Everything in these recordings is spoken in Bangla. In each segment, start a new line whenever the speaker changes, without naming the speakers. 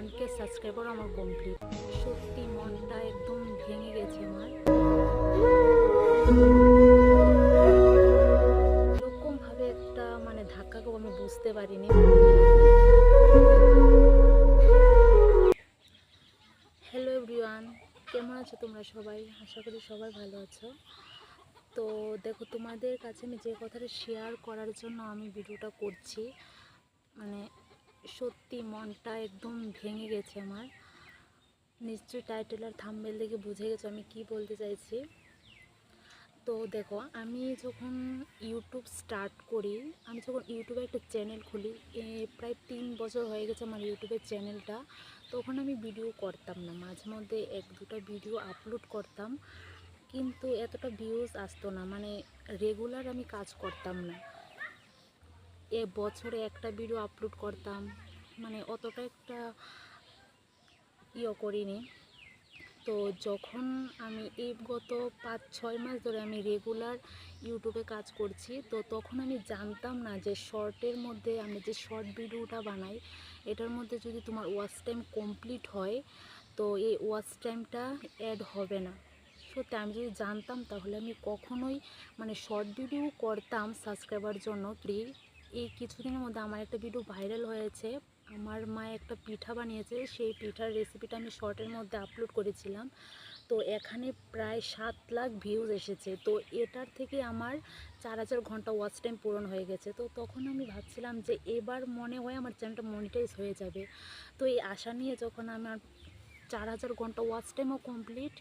ওয়ান কে সাবস্ক্রাইবার আমার কমপ্লিট সত্যি মনটা একদম ভেঙে গেছে আমার। এরকম ভাবে একটা মানে ধাক্কা খাব আমি বুঝতে পারিনি। হ্যালো এভরিওয়ান কেমন আছো তোমরা সবাই? আশা করি সবাই ভালো আছো। তো দেখো, তোমাদের কাছে আমি যে কথাটা শেয়ার করার জন্য আমি ভিডিওটা করছি মানে সত্যি মনটা একদম ভেঙে গেছে আমার। নিশ্চয়ই টাইটেল আর থাম্বেল দেখে বুঝে গেছো আমি কি বলতে চাইছি। তো দেখো, আমি যখন ইউটিউব স্টার্ট করি, আমি যখন ইউটিউবে একটা চ্যানেল খুলি প্রায় তিন বছর হয়ে গেছে আমার ইউটিউবের চ্যানেলটা তখন আমি ভিডিও করতাম না, মাঝে মধ্যে এক দুটো ভিডিও আপলোড করতাম। কিন্তু এতটা ভিউজ আসতো না মানে রেগুলার আমি কাজ করতাম না। এ বছরে একটা ভিডিও আপলোড করতাম। মানে অতটা একটা ইয়ে করিনি। তো যখন আমি এই গত পাঁচ, ছয় মাস ধরে আমি রেগুলার ইউটিউবে কাজ করছি, তো তখন আমি জানতাম না যে শর্টের মধ্যে আমি যে শর্ট ভিডিওটা বানাই, এটার মধ্যে যদি তোমার ওয়াচ টাইম কমপ্লিট হয়, তো এই ওয়াচ টাইমটা অ্যাড হবে না। সত্যি, আমি যদি জানতাম তাহলে আমি কখনোই মানে শর্ট ভিডিও করতাম সাবস্ক্রাইবার জন্য ফ্রি এই কিছুদিনের মধ্যে আমার একটা ভিডিও ভাইরাল হয়েছে। আমার মা একটা পিঠা বানিয়েছে, সেই পিঠার রেসিপিটা আমি শর্টের মধ্যে আপলোড করেছিলাম। তো এখানে প্রায় সাত লাখ ভিউজ এসেছে। তো এটার থেকে আমার চার হাজার ঘণ্টা ওয়াচ টাইম পূরণ হয়ে গেছে। তো তখন আমি ভাবছিলাম যে এবার মনে হয় আমার চ্যানেলটা মনিটাইজ হয়ে যাবে। তো এই আশা নিয়ে যখন আমার চার হাজার ঘণ্টা ওয়াচ টাইমও কমপ্লিট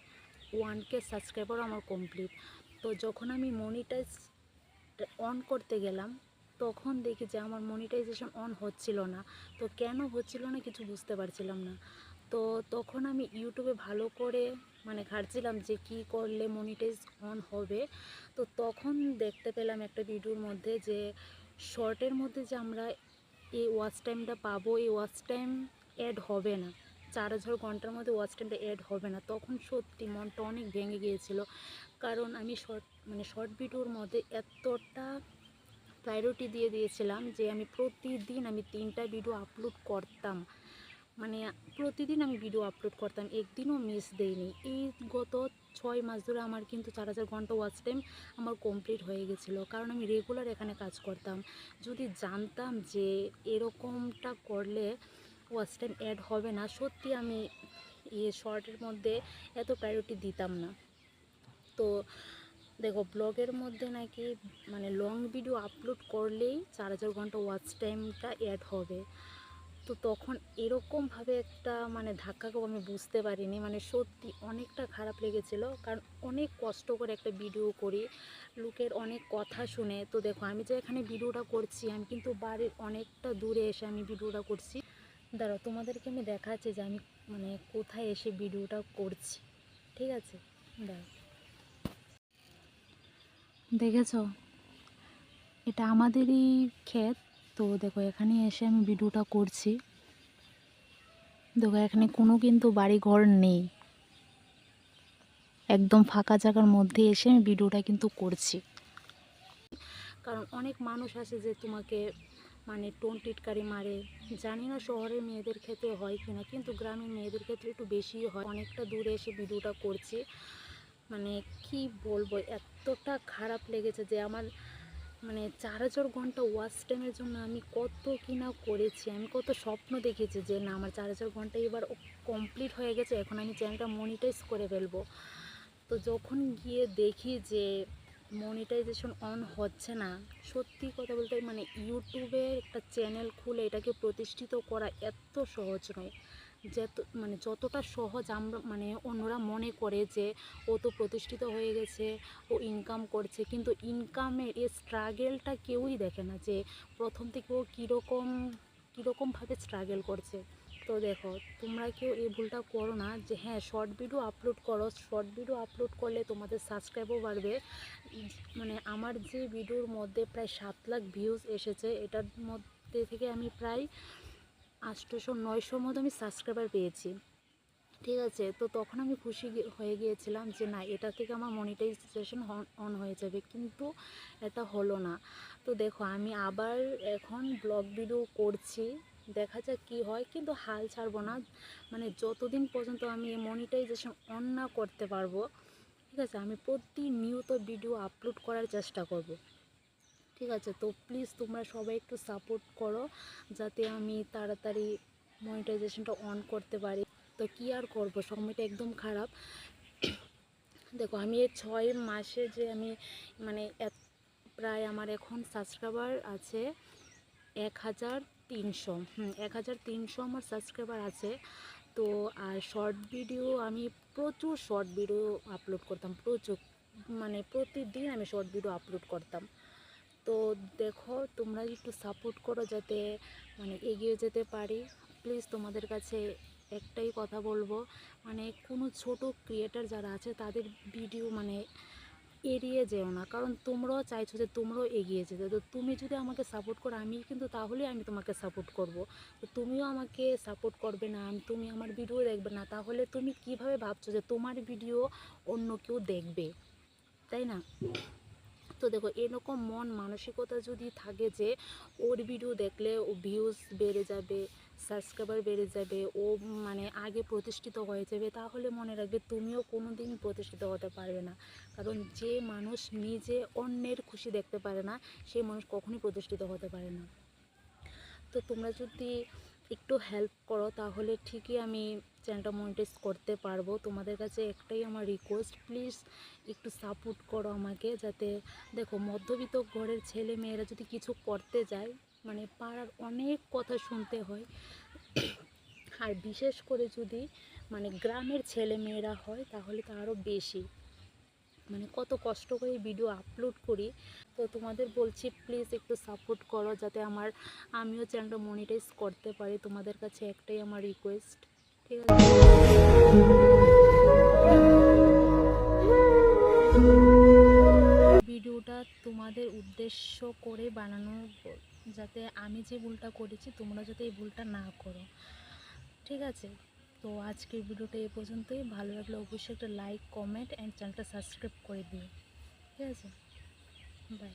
ওয়ান কে সাবস্ক্রাইবারও আমার কমপ্লিট তো যখন আমি মনিটাইজ অন করতে গেলাম তখন দেখি যে আমার মনিটাইজেশন অন হচ্ছিল না। তো কেন হচ্ছিল না কিছু বুঝতে পারছিলাম না। তো তখন আমি ইউটিউবে ভালো করে মানে ঘাটছিলাম যে কি করলে মনিটাইজ অন হবে। তো তখন দেখতে পেলাম একটা ভিডিওর মধ্যে যে শর্টের মধ্যে যে আমরা এই ওয়াচ টাইমটা পাবো, এই ওয়াচ টাইম অ্যাড হবে না। চার হাজার ঘণ্টার মধ্যে ওয়াচ টাইমটা অ্যাড হবে না। তখন সত্যি মনটা অনেক ভেঙে গিয়েছিল। কারণ আমি শর্ট মানে শর্ট ভিডিওর মধ্যে এতটা প্রায়োরিটি দিয়ে দিয়েছিলাম যে আমি প্রতিদিন আমি তিনটা ভিডিও আপলোড করতাম। মানে প্রতিদিন আমি ভিডিও আপলোড করতাম, একদিনও মিস দেইনি। এই গত ছয় মাস ধরে আমার কিন্তু চার হাজার ঘণ্টা ওয়াচ টাইম আমার কমপ্লিট হয়ে গেছিল, কারণ আমি রেগুলার এখানে কাজ করতাম। যদি জানতাম যে এরকমটা করলে ওয়াচ টাইম অ্যাড হবে না, সত্যি আমি ইয়ে শর্টের মধ্যে এত প্রায়োরিটি দিতাম না। তো দেখো ব্লগের মধ্যে নাকি মানে লং ভিডিও আপলোড করলেই চার হাজার ঘণ্টা ওয়াচ টাইমটা অ্যাড হবে। তো তখন এরকমভাবে একটা মানে ধাক্কা খাব আমি বুঝতে পারিনি। মানে সত্যি অনেকটা খারাপ লেগেছিলো, কারণ অনেক কষ্ট করে একটা ভিডিও করি, লোকের অনেক কথা শুনে। তো দেখো, আমি যে এখানে ভিডিওটা করছি, আমি কিন্তু বাড়ির অনেকটা দূরে এসে আমি ভিডিওটা করছি। দাঁড়াও, তোমাদেরকে আমি দেখাচ্ছি যে আমি মানে কোথায় এসে ভিডিওটা করছি। ঠিক আছে? দাঁড়াও। দেখেছ? এটা আমাদেরই ক্ষেত। তো দেখো, এখানে এসে আমি ভিডিওটা করছি। দেখো, এখানে কোনো কিন্তু বাড়ি ঘর নেই। একদম ফাঁকা জায়গার মধ্যে এসে আমি ভিডিওটা কিন্তু করছি। কারণ অনেক মানুষ আসে যে তোমাকে মানে টোন টিটকারি মারে। জানি না শহরের মেয়েদের ক্ষেত্রে হয় কিনা, কিন্তু গ্রামের মেয়েদের ক্ষেত্রে একটু বেশি হয়। অনেকটা দূরে এসে ভিডিওটা করছি। মানে কি বলব, এতটা খারাপ লেগেছে যে আমার মানে চার হাজার ঘণ্টা ওয়াচ টাইমের জন্য আমি কত কি না করেছি। আমি কত স্বপ্ন দেখেছি যে না, আমার চার হাজার ঘণ্টা এবার কমপ্লিট হয়ে গেছে, এখন আমি চ্যানেলটা মনিটাইজ করে ফেলব। তো যখন গিয়ে দেখি যে মনিটাইজেশন অন হচ্ছে না, সত্যি কথা বলতে মানে ইউটিউবে একটা চ্যানেল খুলে এটাকে প্রতিষ্ঠিত করা এত সহজ নয়। যত মানে যতটা সহজ আমরা মানে অন্যরা মনে করে যে ও তো প্রতিষ্ঠিত হয়ে গেছে, ও ইনকাম করছে, কিন্তু ইনকামের এই স্ট্রাগেলটা কেউই দেখে না যে প্রথম থেকে ও কীরকম কীরকমভাবে স্ট্রাগেল করছে। তো দেখো, তোমরা কেউ এই ভুলটা করো না যে হ্যাঁ শর্ট ভিডিও আপলোড করো শর্ট ভিডিও আপলোড করলে তোমাদের সাবস্ক্রাইবও বাড়বে। মানে আমার যে ভিডিওর মধ্যে প্রায় সাত লাখ ভিউজ এসেছে, এটার মধ্যে থেকে আমি প্রায় আটশোশো নয়শোর মতো আমি সাবস্ক্রাইবার পেয়েছি। ঠিক আছে, তো তখন আমি খুশি হয়ে গিয়েছিলাম যে না, এটা থেকে আমার মনিটাইজেশন অন হয়ে যাবে। কিন্তু এটা হলো না। তো দেখো, আমি আবার এখন ব্লগ ভিডিও করছি, দেখা যাক কী হয়। কিন্তু হাল ছাড়বো না মানে যতদিন পর্যন্ত আমি মনিটাইজেশন অন না করতে পারব, ঠিক আছে, আমি প্রতিনিয়ত ভিডিও আপলোড করার চেষ্টা করব। ঠিক আছে? তো প্লিজ তোমরা সবাই একটু সাপোর্ট করো, যাতে আমি তাড়াতাড়ি মনিটাইজেশনটা অন করতে পারি। তো কী আর করব? সময়টা একদম খারাপ। দেখো, আমি এই ছয় মাসে যে আমি মানে প্রায় আমার এখন সাবস্ক্রাইবার আছে এক হাজার তিনশো। এক হাজার তিনশো আমার সাবস্ক্রাইবার আছে। তো, আর শর্ট ভিডিও আমি প্রচুর শর্ট ভিডিও আপলোড করতাম। প্রচুর মানে প্রতিদিন আমি শর্ট ভিডিও আপলোড করতাম। তো দেখো, তোমরা একটু সাপোর্ট করো যাতে মানে এগিয়ে যেতে পারি। প্লিজ তোমাদের কাছে একটাই কথা বলব মানে কোনো ছোট ক্রিয়েটার যারা আছে, তাদের ভিডিও মানে এড়িয়ে যেও না। কারণ তোমরাও চাইছো যে তোমরাও এগিয়ে যেতে। তো তুমি যদি আমাকে সাপোর্ট করো, আমি কিন্তু তাহলেই আমি তোমাকে সাপোর্ট করব। তো তুমিও আমাকে সাপোর্ট করবে না তুমি আমার ভিডিও দেখবে না, তাহলে তুমি কীভাবে ভাবছ যে তোমার ভিডিও অন্য কেউ দেখবে? তাই না? তো দেখো, এরকম মন মানসিকতা যদি থাকে যে, ওর ভিডিও দেখলে ও ভিউজ বেড়ে যাবে সাবস্ক্রাইবার বেড়ে যাবে, ও মানে আগে প্রতিষ্ঠিত হয়ে যাবে, তাহলে মনে রাখবে তুমিও কোনো দিন প্রতিষ্ঠিত হতে পারবে না। কারণ যে মানুষ নিজে অন্যের খুশি দেখতে পারে না সেই মানুষ কখনোই প্রতিষ্ঠিত হতে পারে না। তো তোমরা যদি একটু হেল্প করো, তাহলে ঠিকই আমি চ্যানেলটা মনিটাইজ করতে পারব। তোমাদের কাছে একটাই আমার রিকোয়েস্ট প্লিজ একটু সাপোর্ট করো আমাকে যাতে দেখো, মধ্যবিত্ত ঘরের ছেলে মেয়েরা যদি কিছু করতে যায় মানে পাড়ার অনেক কথা শুনতে হয়। আর বিশেষ করে যদি মানে গ্রামের ছেলে মেয়েরা হয়, তাহলে তো আরও বেশি। মানে কত কষ্ট করে ভিডিও আপলোড করি। তো তোমাদের বলছি প্লিজ একটু সাপোর্ট করো যাতে আমার, আমিও চ্যানেলটা মনিটাইজ করতে পারি। তোমাদের কাছে একটাই আমার রিকোয়েস্ট ভিডিওটা তোমাদের উদ্দেশ্য করে বানানো যাতে আমি যে ভুলটা করেছি, তোমরা যাতে এই ভুলটা না করো। ঠিক আছে? তো আজকের ভিডিওটা এ পর্যন্তই। ভালো লাগলে অবশ্যই একটা লাইক কমেন্ট অ্যান্ড চ্যানেলটা সাবস্ক্রাইব করে দিও। ঠিক আছে? বাই